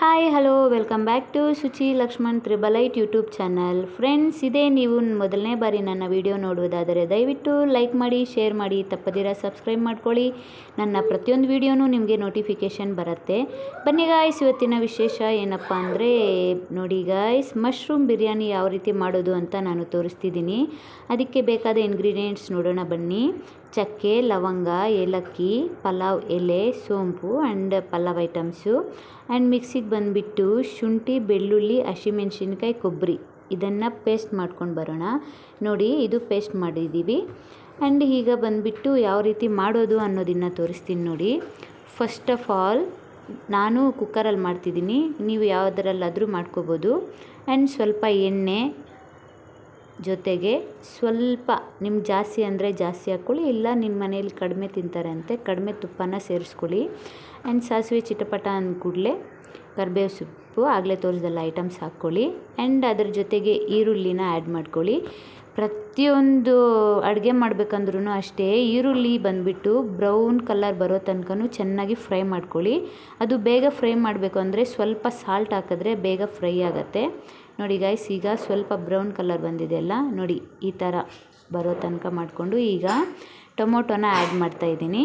Hi hello welcome back to Suchi Lakshman triple eight YouTube channel friends ಇದೇ ನೀವು ಮೊದಲನೇ ಬಾರಿ ನನ್ನ ವಿಡಿಯೋ ನೋಡುವುದಾದರೆ ದಯವಿಟ್ಟು ಲೈಕ್ ಮಾಡಿ ಶೇರ್ ಮಾಡಿ, ತಪ್ಪದಿರ ಸಬ್ಸ್ಕ್ರೈಬ್ ಮಾಡ್ಕೊಳ್ಳಿ. ನನ್ನ ಪ್ರತಿಯೊಂದು ವಿಡಿಯೋನೂ ನಿಮಗೆ ನೋಟಿಫಿಕೇಷನ್ ಬರುತ್ತೆ. ಬನ್ನಿ ಗಾಯ್ಸ್ ಇವತ್ತಿನ ವಿಶೇಷ ಏನಪ್ಪ ಅಂದರೆ, ನೋಡಿ ಗಾಯ್ಸ್ ಮಶ್ರೂಮ್ ಬಿರಿಯಾನಿ ಯಾವ ರೀತಿ ಮಾಡೋದು ಅಂತ ನಾನು ತೋರಿಸ್ತಿದ್ದೀನಿ. ಅದಕ್ಕೆ ಬೇಕಾದ ಇಂಗ್ರೀಡಿಯೆಂಟ್ಸ್ ನೋಡೋಣ ಬನ್ನಿ. ಚಕ್ಕೆ, ಲವಂಗ, ಏಲಕ್ಕಿ, ಪಲಾವ್, ಎಲೆ, ಸೋಂಪು ಆ್ಯಂಡ್ ಪಲಾವ್ ಐಟಮ್ಸು. ಆ್ಯಂಡ್ ಮಿಕ್ಸಿಗೆ ಬಂದುಬಿಟ್ಟು ಶುಂಠಿ, ಬೆಳ್ಳುಳ್ಳಿ, ಹಸಿಮೆಣ್ಸಿನ್ಕಾಯಿ, ಕೊಬ್ಬರಿ. ಇದನ್ನು ಪೇಸ್ಟ್ ಮಾಡ್ಕೊಂಡು ಬರೋಣ. ನೋಡಿ, ಇದು ಪೇಸ್ಟ್ ಮಾಡಿದ್ದೀವಿ ಆ್ಯಂಡ್ ಈಗ ಬಂದುಬಿಟ್ಟು ಯಾವ ರೀತಿ ಮಾಡೋದು ಅನ್ನೋದನ್ನು ತೋರಿಸ್ತೀನಿ ನೋಡಿ. ಫಸ್ಟ್ ಆಫ್ ಆಲ್ ನಾನು ಕುಕ್ಕರಲ್ಲಿ ಮಾಡ್ತಿದ್ದೀನಿ. ನೀವು ಯಾವುದರಲ್ಲಾದರೂ ಮಾಡ್ಕೋಬೋದು. ಆ್ಯಂಡ್ ಸ್ವಲ್ಪ ಎಣ್ಣೆ ಜೊತೆಗೆ ಸ್ವಲ್ಪ ನಿಮ್ಗೆ ಜಾಸ್ತಿ ಅಂದರೆ ಜಾಸ್ತಿ ಹಾಕ್ಕೊಳ್ಳಿ ಇಲ್ಲ ನಿಮ್ಮ ಮನೇಲಿ ಕಡಿಮೆ ತಿಂತಾರೆ ಅಂತೆ ಕಡಿಮೆ ತುಪ್ಪನ ಸೇರಿಸ್ಕೊಳ್ಳಿ. ಆ್ಯಂಡ್ ಸಾಸಿವೆ ಚಿಟಪಟ ಅಂದ ಕೂಡಲೇ ಕರಿಬೇವು ಸೊಪ್ಪು ಆಗಲೇ ತೋರಿಸ್ದಲ್ಲ ಐಟಮ್ಸ್ ಹಾಕ್ಕೊಳ್ಳಿ ಆ್ಯಂಡ್ ಅದ್ರ ಜೊತೆಗೆ ಈರುಳ್ಳಿನ ಆ್ಯಡ್ ಮಾಡ್ಕೊಳ್ಳಿ. ಪ್ರತಿಯೊಂದು ಅಡುಗೆ ಮಾಡಬೇಕಂದ್ರೂ ಅಷ್ಟೇ ಈರುಳ್ಳಿ ಬಂದುಬಿಟ್ಟು ಬ್ರೌನ್ ಕಲರ್ ಬರೋ ತನಕನೂ ಚೆನ್ನಾಗಿ ಫ್ರೈ ಮಾಡ್ಕೊಳ್ಳಿ. ಅದು ಬೇಗ ಫ್ರೈ ಮಾಡಬೇಕು ಅಂದರೆ ಸ್ವಲ್ಪ ಸಾಲ್ಟ್ ಹಾಕಿದ್ರೆ ಬೇಗ ಫ್ರೈ ಆಗುತ್ತೆ. ನೋಡಿ ಗೈಸ್ ಈಗ ಸ್ವಲ್ಪ ಬ್ರೌನ್ ಕಲರ್ ಬಂದಿದೆಯಲ್ಲ ನೋಡಿ, ಈ ಥರ ಬರೋ ತನಕ ಮಾಡಿಕೊಂಡು ಈಗ ಟೊಮೊಟೊನ ಆ್ಯಡ್ ಮಾಡ್ತಾಯಿದ್ದೀನಿ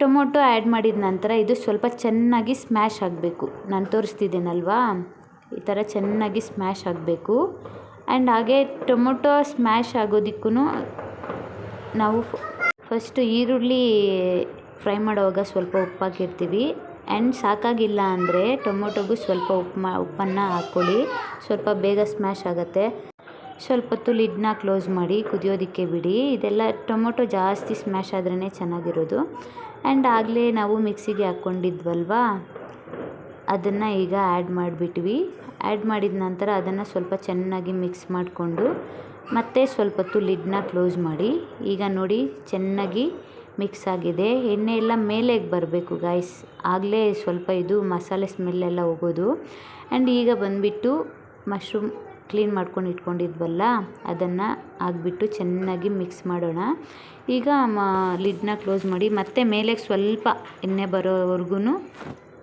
ಟೊಮೊಟೊ ಆ್ಯಡ್ ಮಾಡಿದ ನಂತರ ಇದು ಸ್ವಲ್ಪ ಚೆನ್ನಾಗಿ ಸ್ಮ್ಯಾಶ್ ಆಗಬೇಕು. ನಾನು ತೋರಿಸ್ತಿದ್ದೀನಲ್ವಾ? ಈ ಥರ ಚೆನ್ನಾಗಿ ಸ್ಮ್ಯಾಶ್ ಆಗಬೇಕು. ಆ್ಯಂಡ್ ಹಾಗೆ ಟೊಮೊಟೊ ಸ್ಮ್ಯಾಶ್ ಆಗೋದಕ್ಕೂ ನಾವು ಫಸ್ಟು ಈರುಳ್ಳಿ ಫ್ರೈ ಮಾಡುವಾಗ ಸ್ವಲ್ಪ ಉಪ್ಪು ಹಾಕಿರ್ತೀವಿ ಆ್ಯಂಡ್ ಸಾಕಾಗಿಲ್ಲ ಅಂದರೆ ಟೊಮೊಟೊಗೂ ಸ್ವಲ್ಪ ಉಪ್ಪು ಮಾ ಉಪ್ಪನ್ನು ಹಾಕ್ಕೊಳ್ಳಿ. ಸ್ವಲ್ಪ ಬೇಗ ಸ್ಮ್ಯಾಶ್ ಆಗುತ್ತೆ. ಸ್ವಲ್ಪ ಹೊತ್ತು ಲಿಡ್ನ ಕ್ಲೋಸ್ ಮಾಡಿ ಕುದಿಯೋದಕ್ಕೆ ಬಿಡಿ. ಇದೆಲ್ಲ ಟೊಮೊಟೊ ಜಾಸ್ತಿ ಸ್ಮ್ಯಾಶ್ ಆದ್ರೇ ಚೆನ್ನಾಗಿರೋದು. ಆ್ಯಂಡ್ ಆಗಲೇ ನಾವು ಮಿಕ್ಸಿಗೆ ಹಾಕ್ಕೊಂಡಿದ್ವಲ್ವಾ? ಅದನ್ನು ಈಗ ಆ್ಯಡ್ ಮಾಡಿಬಿಟ್ವಿ. ಆ್ಯಡ್ ಮಾಡಿದ ನಂತರ ಅದನ್ನು ಸ್ವಲ್ಪ ಚೆನ್ನಾಗಿ ಮಿಕ್ಸ್ ಮಾಡಿಕೊಂಡು ಮತ್ತೆ ಸ್ವಲ್ಪ ಹೊತ್ತು ಲಿಡ್ನ ಕ್ಲೋಸ್ ಮಾಡಿ. ಈಗ ನೋಡಿ ಚೆನ್ನಾಗಿ ಮಿಕ್ಸ್ ಆಗಿದೆ. ಎಣ್ಣೆ ಎಲ್ಲ ಮೇಲೆ ಬರಬೇಕು ಗಾಯ್ಸ್ ಆಗಲೇ ಸ್ವಲ್ಪ ಇದು ಮಸಾಲೆ ಸ್ಮೆಲ್ಲೆಲ್ಲ ಹೋಗೋದು. ಆ್ಯಂಡ್ ಈಗ ಬಂದುಬಿಟ್ಟು ಮಶ್ರೂಮ್ ಕ್ಲೀನ್ ಮಾಡ್ಕೊಂಡು ಇಟ್ಕೊಂಡಿದ್ವಲ್ಲ, ಅದನ್ನು ಹಾಕ್ಬಿಟ್ಟು ಚೆನ್ನಾಗಿ ಮಿಕ್ಸ್ ಮಾಡೋಣ. ಈಗ ಮ ಲಿಡ್ನ ಕ್ಲೋಸ್ ಮಾಡಿ ಮತ್ತೆ ಮೇಲೆ ಸ್ವಲ್ಪ ಎಣ್ಣೆ ಬರೋವರೆಗೂ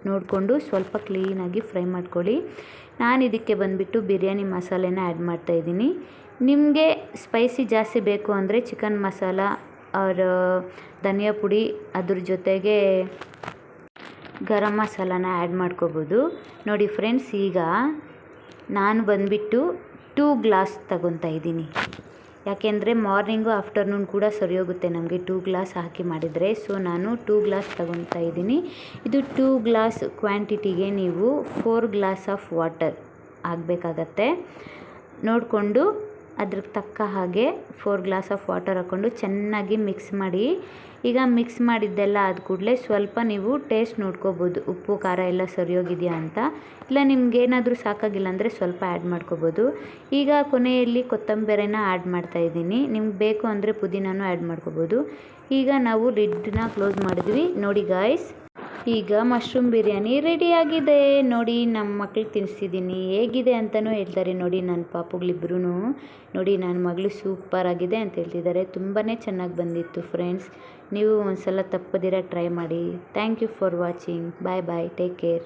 ನೋಡಿಕೊಂಡು ಸ್ವಲ್ಪ ಕ್ಲೀನಾಗಿ ಫ್ರೈ ಮಾಡ್ಕೊಳ್ಳಿ. ನಾನು ಇದಕ್ಕೆ ಬಂದುಬಿಟ್ಟು ಬಿರಿಯಾನಿ ಮಸಾಲೆನ ಆ್ಯಡ್ ಮಾಡ್ತಾಯಿದ್ದೀನಿ ನಿಮಗೆ ಸ್ಪೈಸಿ ಜಾಸ್ತಿ ಬೇಕು ಅಂದರೆ ಚಿಕನ್ ಮಸಾಲ ಆರ್ ಧನಿಯಾ ಪುಡಿ ಅದ್ರ ಜೊತೆಗೆ ಗರಂ ಮಸಾಲಾನ ಆ್ಯಡ್ ಮಾಡ್ಕೋಬೋದು. ನೋಡಿ ಫ್ರೆಂಡ್ಸ್, ಈಗ ನಾನು ಬಂದುಬಿಟ್ಟು ಟೂ ಗ್ಲಾಸ್ ತಗೊತಾ ಇದ್ದೀನಿ. ಯಾಕೆಂದರೆ ಮಾರ್ನಿಂಗು ಆಫ್ಟರ್ನೂನ್ ಕೂಡ ಸರಿ ಹೋಗುತ್ತೆ ನಮಗೆ ಟೂ ಗ್ಲಾಸ್ ಹಾಕಿ ಮಾಡಿದರೆ. ಸೊ, ನಾನು ಟೂ ಗ್ಲಾಸ್ ತಗೊತಾ ಇದ್ದೀನಿ. ಇದು ಟೂ ಗ್ಲಾಸ್ ಕ್ವಾಂಟಿಟಿಗೆ ನೀವು ಫೋರ್ ಗ್ಲಾಸ್ ಆಫ್ ವಾಟರ್ ಆಗಬೇಕಾಗತ್ತೆ. ನೋಡಿಕೊಂಡು ಅದ್ರ ತಕ್ಕ ಹಾಗೆ ಫೋರ್ ಗ್ಲಾಸ್ ಆಫ್ ವಾಟರ್ ಹಾಕ್ಕೊಂಡು ಚೆನ್ನಾಗಿ ಮಿಕ್ಸ್ ಮಾಡಿ. ಈಗ ಮಿಕ್ಸ್ ಮಾಡಿದ್ದೆಲ್ಲ ಆದ ಕೂಡಲೇ ಸ್ವಲ್ಪ ನೀವು ಟೇಸ್ಟ್ ನೋಡ್ಕೋಬೋದು. ಉಪ್ಪು, ಖಾರ ಎಲ್ಲ ಸರಿಯೋಗಿದೆಯಾ ಅಂತ. ಇಲ್ಲ ನಿಮ್ಗೆ ಏನಾದರೂ ಸಾಕಾಗಿಲ್ಲ ಅಂದರೆ ಸ್ವಲ್ಪ ಆ್ಯಡ್ ಮಾಡ್ಕೋಬೋದು. ಈಗ ಕೊನೆಯಲ್ಲಿ ಕೊತ್ತಂಬರಿನ ಆ್ಯಡ್ ಮಾಡ್ತಾಯಿದ್ದೀನಿ ನಿಮ್ಗೆ ಬೇಕು ಅಂದರೆ ಪುದೀನೂ ಆ್ಯಡ್ ಮಾಡ್ಕೋಬೋದು. ಈಗ ನಾವು ಲಿಡ್ನ ಕ್ಲೋಸ್ ಮಾಡಿದ್ವಿ. ನೋಡಿ ಗಾಯ್ಸ್ ಈಗ ಮಶ್ರೂಮ್ ಬಿರಿಯಾನಿ ರೆಡಿಯಾಗಿದೆ ನೋಡಿ ನಮ್ಮ ಮಕ್ಳಿಗೆ ತಿನ್ನಿಸಿದ್ದೀನಿ ಹೇಗಿದೆ ಅಂತಲೂ ಹೇಳ್ತಾರೆ. ನೋಡಿ ನನ್ನ ಪಾಪುಗಳಿಬ್ರು ನೋಡಿ ನನ್ನ ಮಗಳು ಸೂಪರ್ ಆಗಿದೆ ಅಂತ ಹೇಳ್ತಿದ್ದಾರೆ. ತುಂಬಾ ಚೆನ್ನಾಗಿ ಬಂದಿತ್ತು ಫ್ರೆಂಡ್ಸ್ ನೀವು ಒಂದು ಸಲ ತಪ್ಪದಿರ ಟ್ರೈ ಮಾಡಿ. Thank you for watching bye bye take care